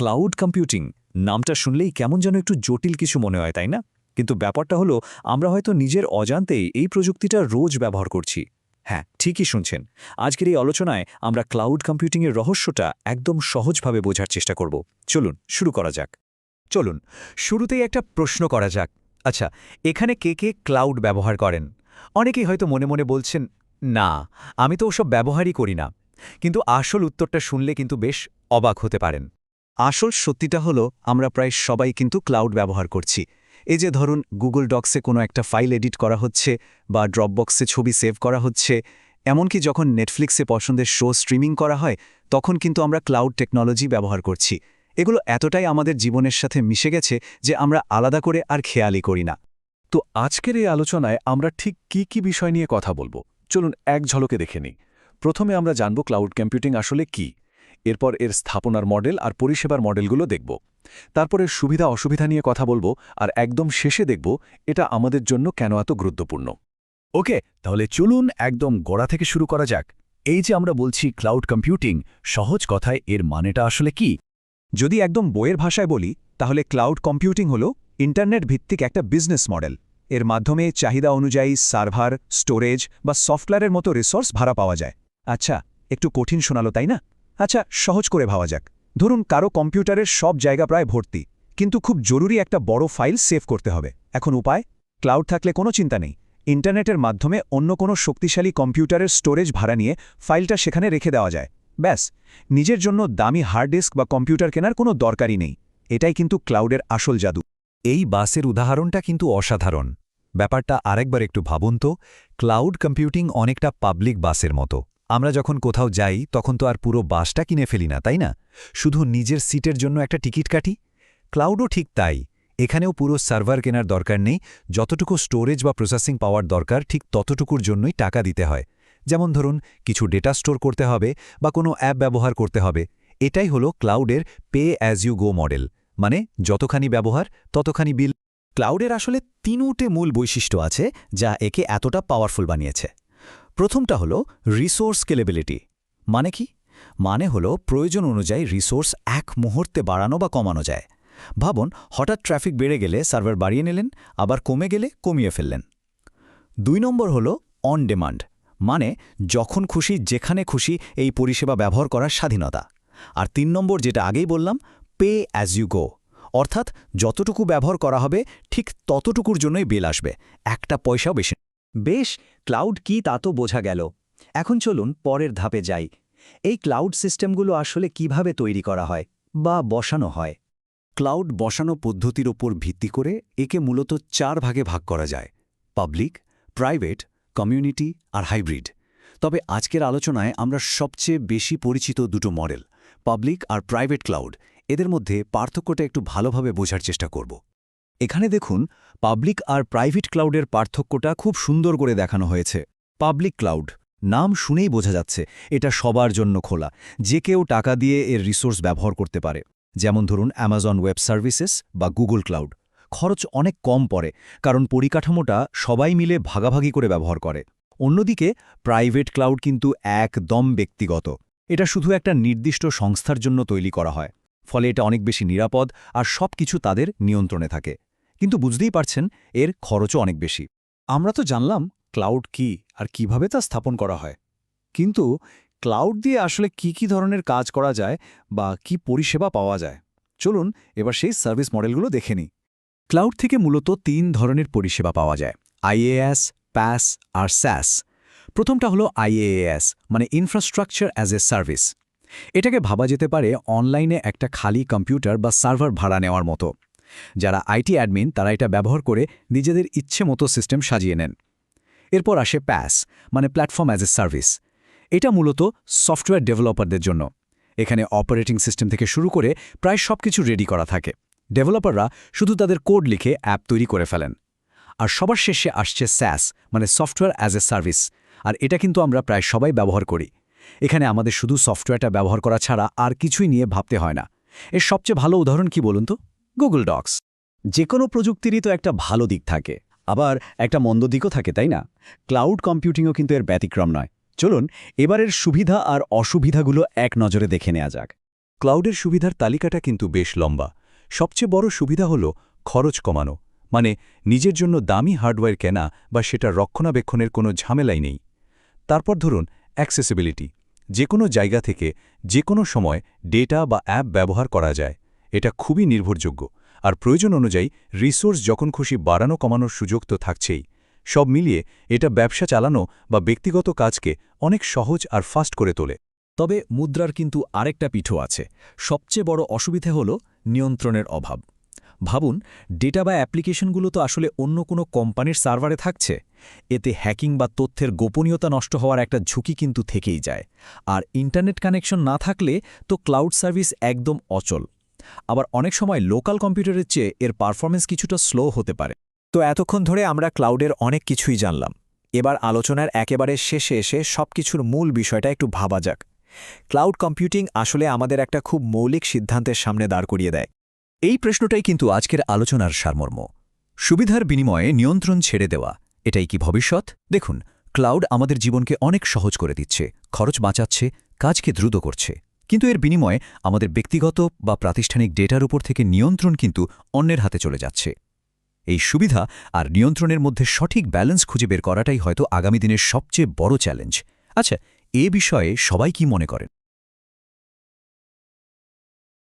Cloud computing নামটা শুনলেই কেমন যেন একটু জটিল কিছু মনে হয়, তাই না? কিন্তু ব্যাপারটা হলো, আমরা হয়তো নিজের অজান্তেই এই প্রযুক্তিটা রোজ ব্যবহার করছি। হ্যাঁ ঠিকই শুনছেন। আজকের এই আলোচনায় আমরা ক্লাউড কম্পিউটিংয়ের রহস্যটা একদম সহজভাবে বোঝার চেষ্টা করব। চলুন, শুরু করা যাক। চলুন, শুরুতেই একটা প্রশ্ন করা যাক। আচ্ছা এখানে কে কে ক্লাউড ব্যবহার করেন? অনেকেই হয়তো মনে মনে বলছেন, না, আমি তো ওসব ব্যবহারই করি না। কিন্তু আসল উত্তরটা শুনলে কিন্তু বেশ অবাক হতে পারেন। আসল সত্যিটা হলো, আমরা প্রায় সবাই কিন্তু ক্লাউড ব্যবহার করছি। এই যে ধরুন গুগল ডক্সে কোনো একটা ফাইল এডিট করা হচ্ছে বা ড্রপবক্সে ছবি সেভ করা হচ্ছে, এমনকি যখন নেটফ্লিক্সে পছন্দের শো স্ট্রিমিং করা হয়, তখন কিন্তু আমরা ক্লাউড টেকনোলজি ব্যবহার করছি। এগুলো এতটাই আমাদের জীবনের সাথে মিশে গেছে যে আমরা আলাদা করে আর খেয়ালই করি না। তো আজকের এই আলোচনায় আমরা ঠিক কি কি বিষয় নিয়ে কথা বলব? চলুন এক ঝলকে দেখে নিই। প্রথমে আমরা জানব ক্লাউড কম্পিউটিং আসলে কি। এরপর এর স্থাপনার মডেল আর পরিষেবার মডেলগুলো দেখব। তারপরে সুবিধা অসুবিধা নিয়ে কথা বলব আর একদম শেষে দেখব এটা আমাদের জন্য কেন এত গুরুত্বপূর্ণ। ওকে, তাহলে চলুন একদম গোড়া থেকে শুরু করা যাক। এই যে আমরা বলছি ক্লাউড কম্পিউটিং, সহজ কথায় এর মানেটা আসলে কি? যদি একদম বইয়ের ভাষায় বলি, তাহলে ক্লাউড কম্পিউটিং হল ইন্টারনেট ভিত্তিক একটা বিজনেস মডেল। এর মাধ্যমে চাহিদা অনুযায়ী সার্ভার, স্টোরেজ বা সফটওয়্যারের মতো রিসোর্স ভাড়া পাওয়া যায়। আচ্ছা একটু কঠিন শোনালো, তাই না? আচ্ছা সহজ করে ভাবা যাক। ধরুন কারও কম্পিউটারের সব জায়গা প্রায় ভর্তি, কিন্তু খুব জরুরি একটা বড় ফাইল সেভ করতে হবে। এখন উপায়? ক্লাউড থাকলে কোনো চিন্তা নেই। ইন্টারনেটের মাধ্যমে অন্য কোনো শক্তিশালী কম্পিউটারের স্টোরেজ ভাড়া নিয়ে ফাইলটা সেখানে রেখে দেওয়া যায়। ব্যাস, নিজের জন্য দামি হার্ড ডিস্ক বা কম্পিউটার কেনার কোনো দরকারই নেই। এটাই কিন্তু ক্লাউডের আসল জাদু। এই বাসের উদাহরণটা কিন্তু অসাধারণ। ব্যাপারটা আরেকবার একটু ভাবুন তো, ক্লাউড কম্পিউটিং অনেকটা পাবলিক বাসের মতো। আমরা যখন কোথাও যাই, তখন তো আর পুরো বাসটা কিনে ফেলি না, তাই না? শুধু নিজের সিটের জন্য একটা টিকিট কাটি? ক্লাউডও ঠিক তাই। এখানেও পুরো সার্ভার কেনার দরকার নেই, যতটুকু স্টোরেজ বা প্রসেসিং পাওয়ার দরকার, ঠিক ততটুকুর জন্যই টাকা দিতে হয়। যেমন ধরুন, কিছু ডেটা স্টোর করতে হবে বা কোনো অ্যাপ ব্যবহার করতে হবে। এটাই হলো ক্লাউডের pay as you go model. মানে যতখানি ব্যবহার, ততখানি বিল। ক্লাউডের আসলে তিনটে মূল বৈশিষ্ট্য আছে, যা একে এতটা পাওয়ারফুল বানিয়েছে। প্রথমটা হলো রিসোর্স স্কেলেবিলিটি মানে কি? মানে হলো প্রয়োজন অনুযায়ী রিসোর্স এক মুহূর্তে বাড়ানো বা কমানো যায়। ভাবুন, হঠাৎ ট্রাফিক বেড়ে গেলে সার্ভার বাড়িয়ে নিলেন, আবার কমে গেলে কমিয়ে ফেললেন। দুই নম্বর হলো অন ডিমান্ড মানে যখন খুশি, যেখানে খুশি এই পরিষেবা ব্যবহার করার স্বাধীনতা। আর তিন নম্বর যেটা আগেই বললাম পে অ্যাজ ইউ গো অর্থাৎ যতটুকু ব্যবহার করা হবে, ঠিক ততটুকুর জন্যই বিল আসবে। একটা পয়সাও বেশি বেশ ক্লাউড কি তা তো বোঝা গেল। এখন চলুন পরের ধাপে যাই। এই ক্লাউড সিস্টেমগুলো আসলে কীভাবে তৈরি করা হয় বা বসানো হয়? ক্লাউড বসানো পদ্ধতির ওপর ভিত্তি করে একে মূলত চার ভাগে ভাগ করা যায়, পাবলিক, প্রাইভেট, কমিউনিটি আর হাইব্রিড। তবে আজকের আলোচনায় আমরা সবচেয়ে বেশি পরিচিত দুটো মডেল, পাবলিক আর প্রাইভেট ক্লাউড। এদের মধ্যে পার্থক্যটা একটু ভালোভাবে বোঝার চেষ্টা করব। এখানে দেখুন পাবলিক আর প্রাইভেট ক্লাউডের পার্থক্যটা খুব সুন্দর করে দেখানো হয়েছে। পাবলিক ক্লাউড নাম শুনেই বোঝা যাচ্ছে, এটা সবার জন্য খোলা, যে কেউ টাকা দিয়ে এর রিসোর্স ব্যবহার করতে পারে। যেমন ধরুন অ্যামাজন ওয়েব সার্ভিসেস বা গুগল ক্লাউড খরচ অনেক কম পড়ে, কারণ পরিকাঠামোটা সবাই মিলে ভাগাভাগি করে ব্যবহার করে। অন্যদিকে প্রাইভেট ক্লাউড কিন্তু একদম ব্যক্তিগত। এটা শুধু একটা নির্দিষ্ট সংস্থার জন্য তৈরি করা হয়। ফলে এটা অনেক বেশি নিরাপদ আর সব কিছু তাদের নিয়ন্ত্রণে থাকে। কিন্তু বুঝতেই পারছেন, এর খরচও অনেক বেশি। আমরা তো জানলাম ক্লাউড কি আর কীভাবে তা স্থাপন করা হয়। কিন্তু ক্লাউড দিয়ে আসলে কি কি ধরনের কাজ করা যায় বা কি পরিষেবা পাওয়া যায়? চলুন এবার সেই সার্ভিস মডেলগুলো দেখে নিই। ক্লাউড থেকে মূলত তিন ধরনের পরিষেবা পাওয়া যায় আইএএস প্যাস আর স্যাস। প্রথমটা হলো আইএএস মানে ইনফ্রাস্ট্রাকচার অ্যাজ এ সার্ভিস এটাকে ভাবা যেতে পারে অনলাইনে একটা খালি কম্পিউটার বা সার্ভার ভাড়া নেওয়ার মতো। যারা আইটি অ্যাডমিন, তারা এটা ব্যবহার করে নিজেদের ইচ্ছে মতো সিস্টেম সাজিয়ে নেন। এরপর আসে প্যাস মানে প্ল্যাটফর্ম অ্যাজ এ সার্ভিস। এটা মূলত সফটওয়্যার ডেভেলপারদের জন্য। এখানে অপারেটিং সিস্টেম থেকে শুরু করে প্রায় সব কিছু রেডি করা থাকে। ডেভেলপাররা শুধু তাদের কোড লিখে অ্যাপ তৈরি করে ফেলেন। আর সবার শেষে আসছে স্যাস মানে সফটওয়্যার অ্যাজ এ সার্ভিস। আর এটা কিন্তু আমরা প্রায় সবাই ব্যবহার করি। এখানে আমাদের শুধু সফটওয়্যারটা ব্যবহার করা ছাড়া আর কিছুই নিয়ে ভাবতে হয় না। এর সবচেয়ে ভালো উদাহরণ কি বলুন তো? গুগল ডক্স যে কোনো প্রযুক্তিরই তো একটা ভালো দিক থাকে। আবার একটা মন্দ দিকও থাকে, তাই না? ক্লাউড কম্পিউটিংও কিন্তু এর ব্যতিক্রম নয়। চলুন, এবারের সুবিধা আর অসুবিধাগুলো এক নজরে দেখে নেওয়া যাক। ক্লাউডের সুবিধার তালিকাটা কিন্তু বেশ লম্বা। সবচেয়ে বড় সুবিধা হল খরচ কমানো। মানে নিজের জন্য দামি হার্ডওয়্যার কেনা বা সেটা রক্ষণাবেক্ষণের কোনো ঝামেলাই নেই। তারপর ধরুন অ্যাক্সেসিবিলিটি যে কোনো জায়গা থেকে যে কোনো সময় ডেটা বা অ্যাপ ব্যবহার করা যায়। এটা খুবই নির্ভরযোগ্য। আর প্রয়োজন অনুযায়ী রিসোর্স যখন খুশি বাড়ানো কমানোর সুযোগ তো থাকছেই। সব মিলিয়ে এটা ব্যবসা চালানো বা ব্যক্তিগত কাজকে অনেক সহজ আর ফাস্ট করে তোলে। তবে মুদ্রার কিন্তু আরেকটা পিঠও আছে। সবচেয়ে বড় অসুবিধে হল নিয়ন্ত্রণের অভাব। ভাবুন, ডেটা বা অ্যাপ্লিকেশনগুলো তো আসলে অন্য কোনো কোম্পানির সার্ভারে থাকছে। এতে হ্যাকিং বা তথ্যের গোপনীয়তা নষ্ট হওয়ার একটা ঝুঁকি কিন্তু থেকেই যায়। আর ইন্টারনেট কানেকশন না থাকলে তো ক্লাউড সার্ভিস একদম অচল। আবার অনেক সময় লোকাল কম্পিউটারের চেয়ে এর পারফরমেন্স কিছুটা স্লো হতে পারে। তো এতক্ষণ ধরে আমরা ক্লাউডের অনেক কিছুই জানলাম। এবার আলোচনার একেবারে শেষে এসে সবকিছুর মূল বিষয়টা একটু ভাবা যাক। ক্লাউড কম্পিউটিং আসলে আমাদের একটা খুব মৌলিক সিদ্ধান্তের সামনে দাঁড় করিয়ে দেয়। এই প্রশ্নটাই কিন্তু আজকের আলোচনার সারমর্ম। সুবিধার বিনিময়ে নিয়ন্ত্রণ ছেড়ে দেওয়া, এটাই কি ভবিষ্যৎ? দেখুন, ক্লাউড আমাদের জীবনকে অনেক সহজ করে দিচ্ছে। খরচ বাঁচাচ্ছে, কাজকে দ্রুত করছে। কিন্তু এর বিনিময়ে আমাদের ব্যক্তিগত বা প্রাতিষ্ঠানিক ডেটার উপর থেকে নিয়ন্ত্রণ কিন্তু অন্যের হাতে চলে যাচ্ছে। এই সুবিধা আর নিয়ন্ত্রণের মধ্যে সঠিক ব্যালেন্স খুঁজে বের করাটাই হয়তো আগামী দিনের সবচেয়ে বড় চ্যালেঞ্জ। আচ্ছা এ বিষয়ে সবাই কি মনে করেন?